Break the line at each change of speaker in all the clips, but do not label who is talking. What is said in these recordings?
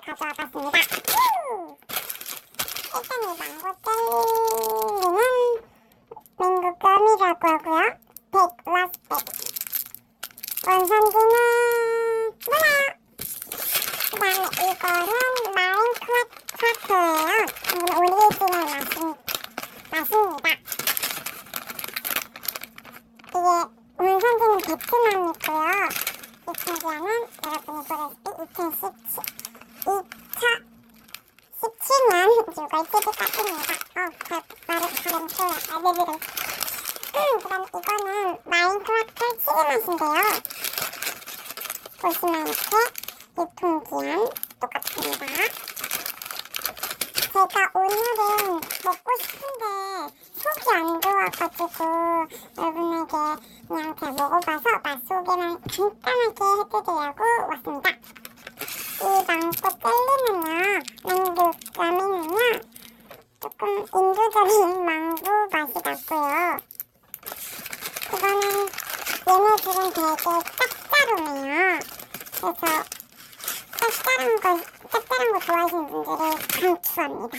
가져와봤습니다. 일단 이 망고 젤리는 민국 껌이라고 하고요. 백 라스베리. 원산지는 몰라요. 그 다음에 이거는 마인크래프트예요. 이건 오리지널 맛인, 맛입니다. 이게 원산지는 베트남이고요. 이탈리아는 여러분이 모를 수 있겠지. 2차 17년 육아이트드 카드입니다. 어, 잘 말을 잘했어요. 알레르기. 그 다음 이거는 마인크래프트 시그마신데요. 보시면 이렇게 유통기한 똑같습니다. 제가 오늘은 먹고 싶은데 속이 안 좋아가지고 여러분에게 그냥 그냥 먹어봐서 맛소개만 간단하게 해드리려고 왔습니다. 이 망고 젤리는요, 망고 라면은요, 조금 인도적인 망고 맛이 났고요. 이거는 얘네들은 되게 짭짤하네요. 그래서 짭짤한 거, 짭짤한 거 좋아하시는 분들은 강추합니다.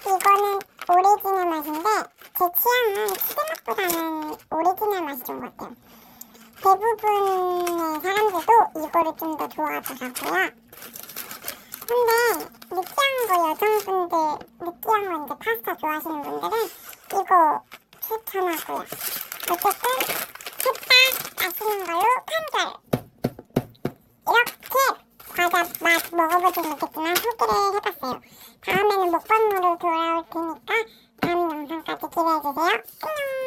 이거는 오리지널 맛인데 제 취향은 치즈 맛보다는 오리지널 맛이 좋은 것 같아요. 대부분의 사람들도 이거를 좀 더 좋아하더라고요. 근데 느끼한 거 여성분들 느끼한 거 이제 파스타 좋아하시는 분들은 이거 추천하고요. 어쨌든 셋다 맛있는 걸로 판결. 이렇게 과자 맛 먹어보지 못했지만 소개를 해봤어요. 다음에는 먹방으로 돌아올 테니까 다음 영상까지 기대해주세요. 안녕!